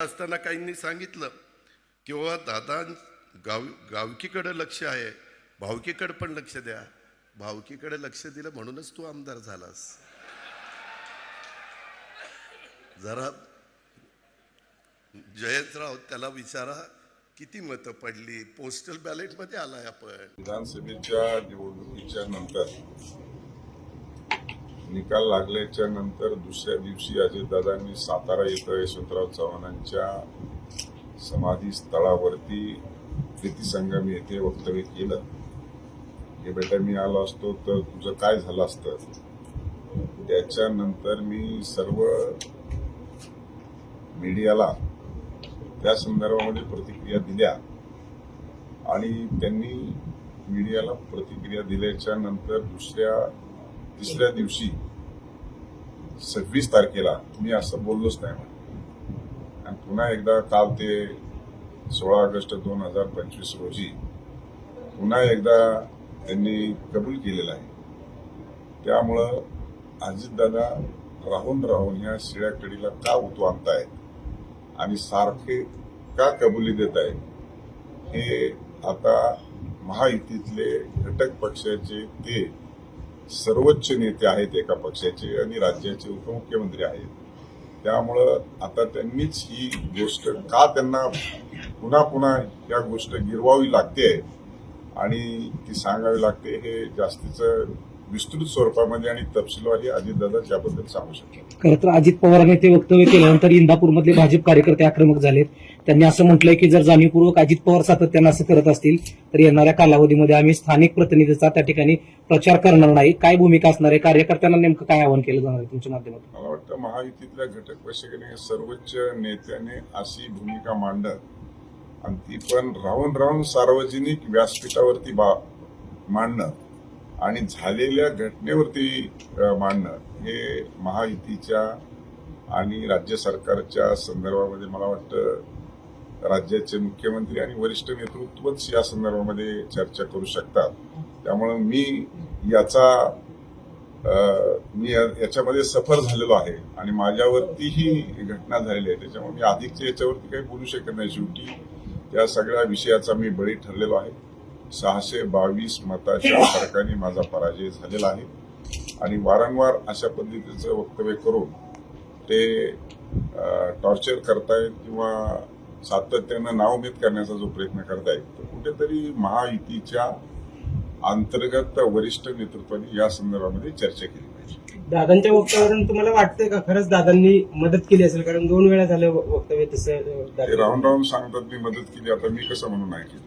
असताना काहींनी सांगितलं की बाबा दादा गाव गावकीकडे लक्ष आहे. भावकीकडं पण लक्ष द्या. भावकीकडे लक्ष दिलं म्हणूनच तू आमदार झालास. जरा जयंतराव त्याला विचारा किती मतं पडली? पोस्टल बॅलेटमध्ये आलाय आपण. विधानसभेच्या निवडणुकीच्या नंतर निकाल लागल्याच्या नंतर दुसऱ्या दिवशी अजितदादांनी सातारा येथे यशवंतराव चव्हाणांच्या समाधी स्थळावरती प्रीतीसंगम येथे वक्तव्य केलं. की बेटा मी आलो असतो तर तुझं काय झालं असतं? त्याच्यानंतर मी सर्व मीडियाला त्या संदर्भामध्ये प्रतिक्रिया दिल्या. आणि त्यांनी मीडियाला प्रतिक्रिया दिल्याच्या नंतर दुसऱ्या तिसऱ्या दिवशी सव्वीस तारखेला मी असं बोललोच नाही आणि पुन्हा एकदा काल ते सोळा ऑगस्ट दोन हजार पंचवीस रोजी पुन्हा एकदा त्यांनी कबूल केलेलं आहे. त्यामुळं अजितदादा राहून राहून ह्या शिळ्या कडीला का उतू आणतायत आणि सारखे का कबुली देत आहेत हे आता महायुतीतले घटक पक्षाचे ते सर्वोच्च नेते आहेत एका पक्षाचे आणि राज्याचे उपमुख्यमंत्री आहेत. त्यामुळं आता त्यांनीच ही गोष्ट का त्यांना पुन्हा पुन्हा या गोष्ट गिरवावी लागते? आणि ती सांगावी लागते हे जास्तीचं विस्तृत स्वरूपामध्ये आणि तपशीलवारी अजितदादा याबद्दल सांगू शकतात. खरं तर अजित पवारांनी ते वक्तव्य केल्यानंतर इंदापूरमधले भाजप कार्यकर्ते आक्रमक झालेत. त्यांनी असं म्हटलंय की जर जाणीवपूर्वक अजित पवार सातत्यानं असं करत असतील तर येणाऱ्या कालावधीमध्ये आम्ही स्थानिक प्रतिनिधीचा त्या ठिकाणी प्रचार करणार नाही. काय भूमिका असणार आहे? कार्यकर्त्यांना नेमकं काय आवाहन केलं जाणार आहे तुमच्या माध्यमातून? मला वाटतं महायुतीतल्या घटक पक्षाने सर्वोच्च नेत्याने अशी भूमिका मांडत. आणि ती पण राहून राहून सार्वजनिक व्यासपीठावरती बा मांडणं. आणि झालेल्या घटनेवरती मांडणं हे महायुतीच्या आणि राज्य सरकारच्या संदर्भामध्ये मला वाटतं राज्याचे मुख्यमंत्री आणि वरिष्ठ नेतृत्वच या संदर्भामध्ये चर्चा करू शकतात. त्यामुळं मी याचा मी या- याच्यामध्ये सफर झालेलो आहे आणि माझ्यावरती ही घटना झालेली आहे. त्याच्यामुळे मी अधिकच्या याच्यावरती काही बोलू शकत नाही. शेवटी त्या सगळ्या विषयाचा मी बळी ठरलेलो आहे. सहाशे बावीस मताच्या फरकाने माझा पराजय झालेला आहे. आणि वारंवार अशा पद्धतीचं वक्तव्य करून ते टॉर्चर करतायत किंवा सातत्यानं नावमेद करण्याचा जो प्रयत्न करतायत तर कुठेतरी महायुतीच्या अंतर्गत वरिष्ठ नेतृत्वाने या संदर्भामध्ये चर्चा केली पाहिजे. दादांच्या वक्तव्यावरून तुम्हाला वाटतंय का? खरंच दादांनी मदत केली असेल? कारण दोन वेळा झालं वक्तव्य तसं राहून राहून सांगतात मी मदत केली आता मी कसं म्हणून नाही केली